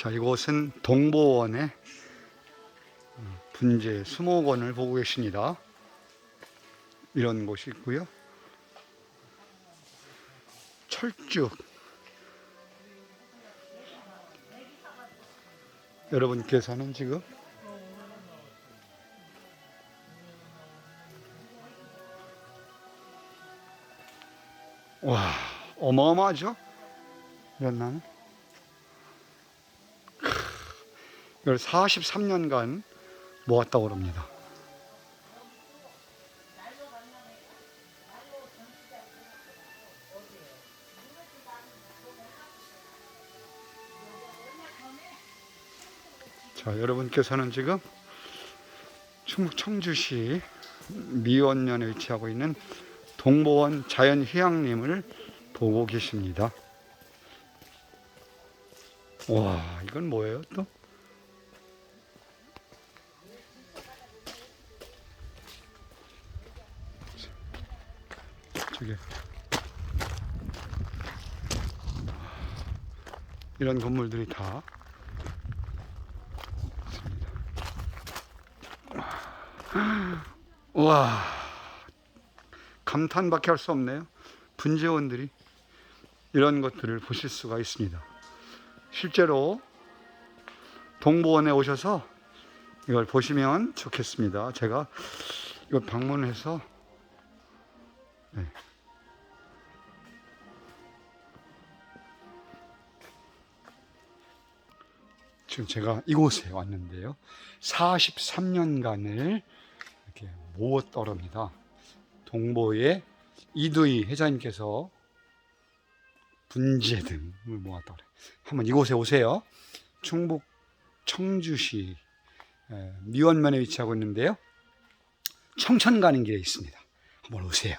자, 이곳은 동보원의 어, 분재 수목원을 보고 계십니다. 이런 곳이 있고요. 철쭉. 여러분께서는 지금 와, 어마어마하죠? 이런 나는. 이걸 43년간 모았다고 합니다. 자, 여러분께서는 지금 충북 청주시 미원면에 위치하고 있는 동보원 자연휴양림을 보고 계십니다. 와, 이건 뭐예요, 또? 저기 이런 건물들이 다 있습니다. 와 감탄밖에 할 수 없네요. 분재원들이 이런 것들을 보실 수가 있습니다. 실제로 동보원에 오셔서 이걸 보시면 좋겠습니다. 제가 이걸 방문해서 네. 지금 제가 이곳에 왔는데요. 43년간을 이렇게 모았더랍니다. 동보의 이두희 회장님께서 분재 등을 모았다 그래. 한번 이곳에 오세요. 충북 청주시 에, 미원면에 위치하고 있는데요. 청천 가는 길에 있습니다. 한번 오세요.